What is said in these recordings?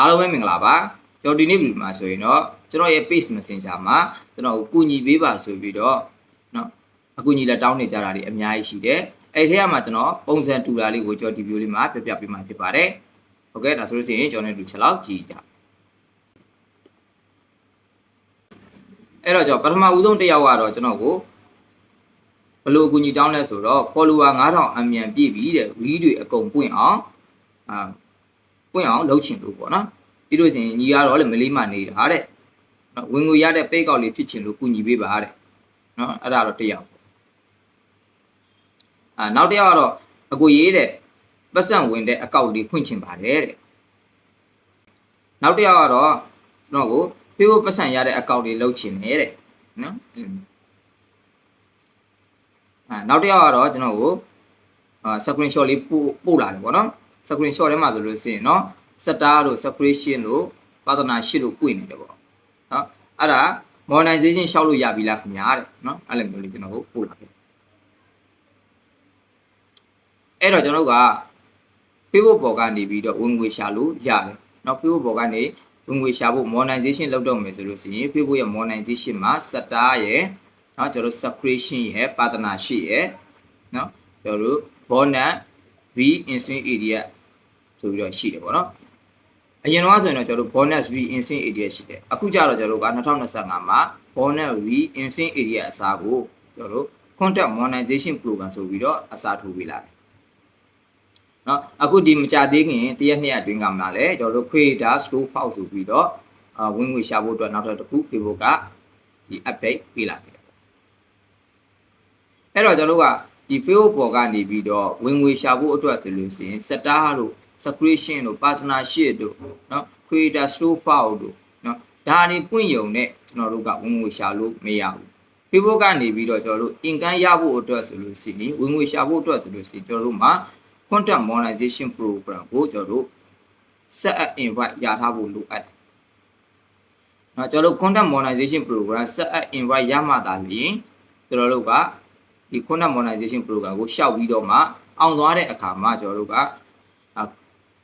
အားလုံးပဲမင်္ဂလာပါကျွန်တော်ဒီနေ့ဗီဒီယိုမှာဆိုရင်တော့ကျွန်တော်ရဲ့ page messenger မှာကျွန်တော်ကိုကူညီပေးပါဆိုပြီးတော့เนาะအကူညီလက်တောင်းနေကြတာတွေအများကြီးရှိတယ်အဲ့ထဲမှာကျွန်တော်ပုံစံတူတာလေးကိုကျွန်တော်ဒီဗီဒီယိုလေးမှာပြပြပေးမှာဖြစ်ပါတယ်ဟုတ်ကဲ့ဒါဆိုလို့ရှိရင်ကျွန်တော်တို့ချက်လောက်ကြည့်ကြအဲ့တော့ကျွန်တော်ပထမဦးဆုံးတစ်ယောက်ကတော့ကျွန်တော်ကိုဘယ်လိုအကူညီတောင်းလဲဆိုတော့ follower 9000အမြန်ပြည့်ပြီတဲ့ view တွေအကုန်ပွင့်အောင်အာ ပွင့်အောင်လုပ်ချင်လို့ပေါ့နော်ပြီးလို့ရှိရင်ညီကတော့လည်းမလေးမနေတာတဲ့နော်ဝင်ငွေရတဲ့ပိတ်ကောက်လေးဖြစ်ချင်လို့ကုညီပေးပါတဲ့နော်အဲ့ဒါတော့တစ်ယောက်ပေါ့အာနောက်တစ်ယောက်ကတော့အကိုရေးတဲ့ပတ်စံဝင်တဲ့အကောက်လေးဖွင့်ချင်ပါတယ်တဲ့နောက်တစ်ယောက်ကတော့ကျွန်တော်ကိုဖေးဖို့ပတ်စံရတဲ့အကောက်လေးလုပ်ချင်တယ်တဲ့နော်အာနောက်တစ်ယောက်ကတော့ကျွန်တော်ကိုအာ screenshot လေးပို့ပို့လာတယ်ပေါ့နော် screenshot ထဲမှာဆိုလို့ရှိရင်เนาะ star တို့ separation တို့ partnership တို့ပွင့်နေတယ်ပေါ့เนาะအဲ့ဒါ monetization ရှောက်လို့ရပြီလားခင်ဗျာတဲ့เนาะအဲ့လိုမျိုးလေးကျွန်တော်တို့ပို့လာခဲ့အဲ့တော့ကျွန်တော်တို့က Facebook ပေါ်ကနေပြီးတော့ဝင်ငွေရှာလို့ရတယ်เนาะ Facebook ပေါ်ကနေဝင်ငွေရှာဖို့ monetization လုပ်တော့မယ်ဆိုလို့ရှိရင် Facebook ရဲ့ monetization မှာ star ရဲ့เนาะကျွန်တော်တို့ separation ရဲ့ partnership ရဲ့เนาะကျွန်တော်တို့ bonus v instant area ဆိုပြီးတော့ရှိတယ်ပေါ့နော်အရင်တော့ဆိုရင်တော့ကျွန်တော်တို့ bonus v instant area ရှိတယ်အခုကျတော့ကျွန်တော်တို့က2025မှာ bonus v instant area အစားကိုကျွန်တော်တို့ content monetization program ဆိုပြီးတော့အစားထိုးပေးလာတယ်နော်အခုဒီမကြသေးခင်တရက်နှစ်ရက်အတွင်းကမှလည်းကျွန်တော်တို့ creator store file ဆိုပြီးတော့အဝင်ငွေရှာဖို့အတွက်နောက်ထပ်တစ်ခု Facebook ကဒီ update ပေးလာတယ်အဲ့တော့ကျွန်တော်တို့က ဒီ Facebook ပေါ်ကနေပြီးတော့ဝင်ငွေရှာဖို့အတွက်ဆိုလို့ရှိရင် star တို့ subscription တို့ partnership တို့เนาะ creator store file တို့เนาะဒါတွေပွင့်ယုံနဲ့ကျွန်တော်တို့ကဝင်ငွေရှာလို့မရဘူး Facebook ကနေပြီးတော့ကျွန်တော်တို့ income ရဖို့အတွက်ဆိုလို့ရှိရင်ဝင်ငွေရှာဖို့အတွက်ဆိုလို့ရှိရင်ကျွန်တော်တို့မှာ content monetization program ကိုကျွန်တော်တို့ set up invite ရထားဖို့လိုအပ်တယ်။နော်ကျွန်တော်တို့ content monetization program set up invite ရမှသာလျှင်ကျွန်တော်တို့က ဒီ content monetization program ကိုရှောက်ပြီးတော့မှအောင်သွားတဲ့အခါမှာကျွန်တော်တို့က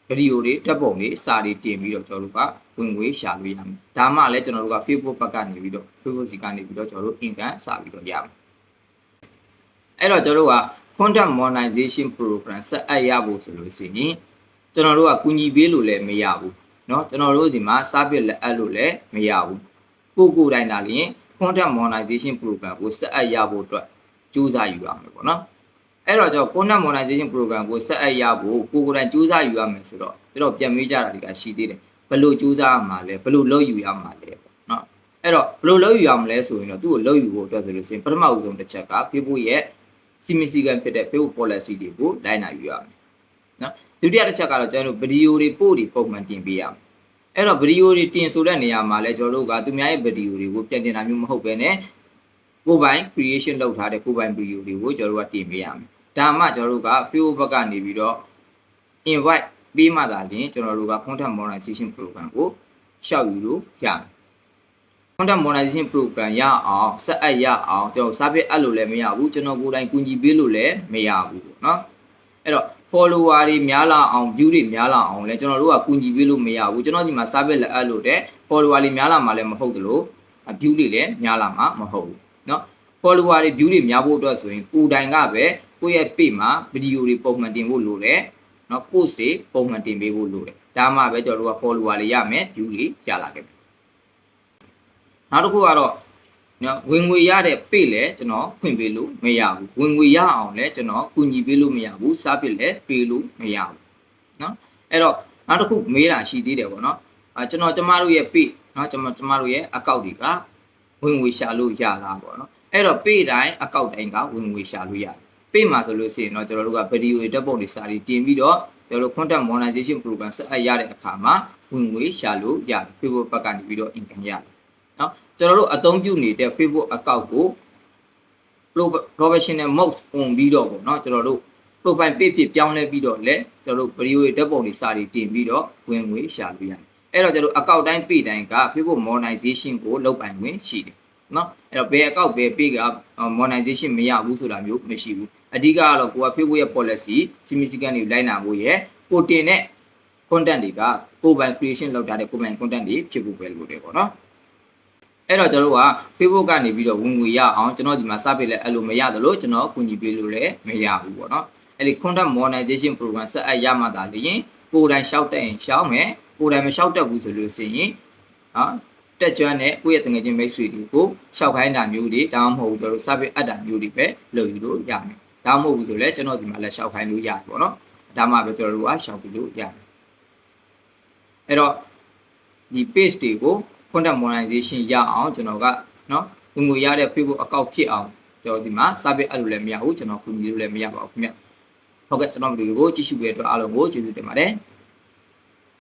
ဗီဒီယိုတွေတက်ပုံတွေစာတွေတင်ပြီးတော့ကျွန်တော်တို့ကဝင်ငွေရှာလို့ရမယ်။ဒါမှလည်းကျွန်တော်တို့က Facebook ဘက်ကနေပြီးတော့ Facebook စီကနေပြီးတော့ကျွန်တော်တို့ income စာပြီးတော့ရမယ်။အဲ့တော့ကျွန်တော်တို့က content monetization program ဆက်အပ်ရဖို့ဆိုလို့ရှိရင်ကျွန်တော်တို့ကကူညီပေးလို့လည်းမရဘူးเนาะကျွန်တော်တို့ဒီမှာ service လက်အပ်လို့လည်းမရဘူးကိုကိုတိုင်းလာလျင် content monetization program ကိုဆက်အပ်ရဖို့အတွက် ကြိုးစားယူရမယ်ပေါ့နော်အဲ့တော့ကျွန်တော် content monetization program ကိုဆက်အပ်ရဖို့ကိုကိုတိုင်းကြိုးစားယူရမယ်ဆိုတော့ကျွန်တော်ပြန်မေးကြတာတွေကရှိသေးတယ်ဘယ်လိုကြိုးစားရမှာလဲဘယ်လိုလုပ်ယူရမှာလဲပေါ့နော်အဲ့တော့ဘယ်လိုလုပ်ယူရမလဲဆိုရင်တော့သူ့ကိုလုပ်ယူဖို့အတွက်ဆိုလို့ရှိရင်ပထမဦးဆုံးတစ်ချက်က Facebook ရဲ့စီမီစီကန်ဖြစ်တဲ့ Facebook policy တွေကိုလိုက်နာယူရမယ်နော်ဒုတိယတစ်ချက်ကတော့ကျွန်တော်တို့ဗီဒီယိုတွေပို့တွေပုံမှန်တင်ပေးရမယ်အဲ့တော့ဗီဒီယိုတွေတင်ဆိုတဲ့နေရာမှာလဲကျွန်တော်တို့ကသူများရဲ့ဗီဒီယိုတွေကိုပြန်တင်တာမျိုးမဟုတ်ပဲね ကိုယ်ပိုင် creation လုပ်ထားတဲ့ကိုယ်ပိုင်ဗီဒီယိုတွေကိုကျွန်တော်တို့ကတင်ပေးရမယ်ဒါမှကျွန်တော်တို့က Facebook ဘက်ကနေပြီးတော့ invite ပေးမှသာလျှင်ကျွန်တော်တို့က content monetization program ကိုရှောက်ယူလို့ရမယ် content monetization program ရအောင်ဆက်အပ်ရအောင်ကျွန်တော် service အပ်လို့လည်းမရဘူးကျွန်တော်ကိုယ်တိုင်ကူညီပေးလို့လည်းမရဘူးပေါ့နော်အဲ့တော့ follower တွေများလာအောင် view တွေများလာအောင်လည်းကျွန်တော်တို့ကကူညီပေးလို့မရဘူးကျွန်တော်ဒီမှာ service လည်းအပ်လို့တဲ့ follower တွေများလာမှလည်းမဟုတ်သလို view တွေလည်းများလာမှမဟုတ်ဘူး နော် follower တွေ view တွေများဖို့အတွက်ဆိုရင်ကိုယ်တိုင်ကပဲကိုယ့်ရဲ့ page မှာ video တွေပုံမှန်တင်ဖို့လိုတယ်နော် post တွေပုံမှန်တင်ပေးဖို့လိုတယ်ဒါမှပဲကျွန်တော်တို့က follower တွေရမယ် view တွေရလာခဲ့မယ်နောက်တစ်ခုကတော့နော်ဝင်ငွေရတဲ့ page လည်းကျွန်တော်ဖွင့်ပေးလို့မရဘူးဝင်ငွေရအောင်လည်းကျွန်တော်ကူညီပေးလို့မရဘူးစပစ်လည်းပေးလို့မရဘူးနော်အဲ့တော့နောက်တစ်ခုမေးတာရှိသေးတယ်ပေါ့နော်အဲကျွန်တော်ကျမတို့ရဲ့ page နော်ကျွန်တော်ကျမတို့ရဲ့ account တွေက ဝင်ငွေရှာလို့ရတာပေါ့နော်အဲ့တော့ပေးတိုင်းအကောက်တိုင်းကဝင်ငွေရှာလို့ရတယ်ပေးမှာဆိုလို့ရှိရင်တော့ကျွန်တော်တို့ကဗီဒီယိုတက်ပုံတွေစာတွေတင်ပြီးတော့ကျွန်တော်တို့ content monetization program ဆက်အပ်ရတဲ့အခါမှာဝင်ငွေရှာလို့ရတယ် Facebook ဘက်ကနေပြီးတော့ income ရတယ်နော်ကျွန်တော်တို့အသုံးပြုနေတဲ့ Facebook account ကို professional mode on ပြီးတော့ပေါ့နော်ကျွန်တော်တို့ profile page ဖြစ်ပြောင်းလဲပြီးတော့လဲကျွန်တော်တို့ video ဓာတ်ပုံတွေစာတွေတင်ပြီးတော့ဝင်ငွေရှာလို့ရတယ် အဲ့တော့ကျွန်တော် account တိုင်း page တိုင်းက Facebook monetization ကိုလုပ်ပိုင်ခွင့်ရှိတယ်နော်အဲ့တော့ဘယ် account ဘယ် page က monetization မရဘူးဆိုတာမျိုးမရှိဘူးအဓိကကတော့ကိုက Facebook ရဲ့ policy စီမီစီကန်တွေလိုက်နာဖို့ရယ်ကိုတင်တဲ့ content တွေကကိုယ်ပိုင် creation လုပ်ထားတဲ့ကိုယ်ပိုင် content တွေဖြစ်ဖို့ပဲလို့တယ်ပေါ့နော်အဲ့တော့ကျွန်တော်တို့က Facebook ကနေပြီးတော့ဝင်ငွေရအောင်ကျွန်တော်ဒီမှာ service လဲအဲ့လိုမရတယ်လို့ကျွန်တော်ကူညီပေးလို့လည်းမရဘူးပေါ့နော်အဲ့ဒီ content monetization program ဆက်အပ်ရမှသာလျှင်ကိုယ်တိုင်ရှောက်တဲ့ရင်ရှောက်မယ် ကိုယ်တိုင်မရှောက်တတ်ဘူးဆိုလို့ရှိရင်နော်တက်ကြွနဲ့ကိုယ့်ရဲ့တငယ်ချင်းမိတ်ဆွေတွေကိုရှောက်ခိုင်းတာမျိုးတွေဒါမှမဟုတ်ကျွန်တော်တို့ service အပ်တာမျိုးတွေပဲလုပ်ယူလို့ရမယ်ဒါမှမဟုတ်ဘူးဆိုလဲကျွန်တော်ဒီမှာလည်းရှောက်ခိုင်းလို့ရတယ်ပေါ့နော်ဒါမှပဲကျွန်တော်တို့ကရှောက်ပြီးလို့ရတယ်အဲ့တော့ဒီ page တွေကို content monetization ရအောင်ကျွန်တော်ကနော်ဝင်ငွေရတဲ့ Facebook account ဖြစ်အောင်ကျွန်တော်ဒီမှာ service အပ်လို့လည်းမရဘူးကျွန်တော်ကူညီလို့လည်းမရပါဘူးခင်ဗျဟုတ်ကဲ့ကျွန်တော်ဗီဒီယိုကိုကြည့်ရှုပေးတဲ့အတွက်အားလုံးကိုကျေးဇူးတင်ပါတယ်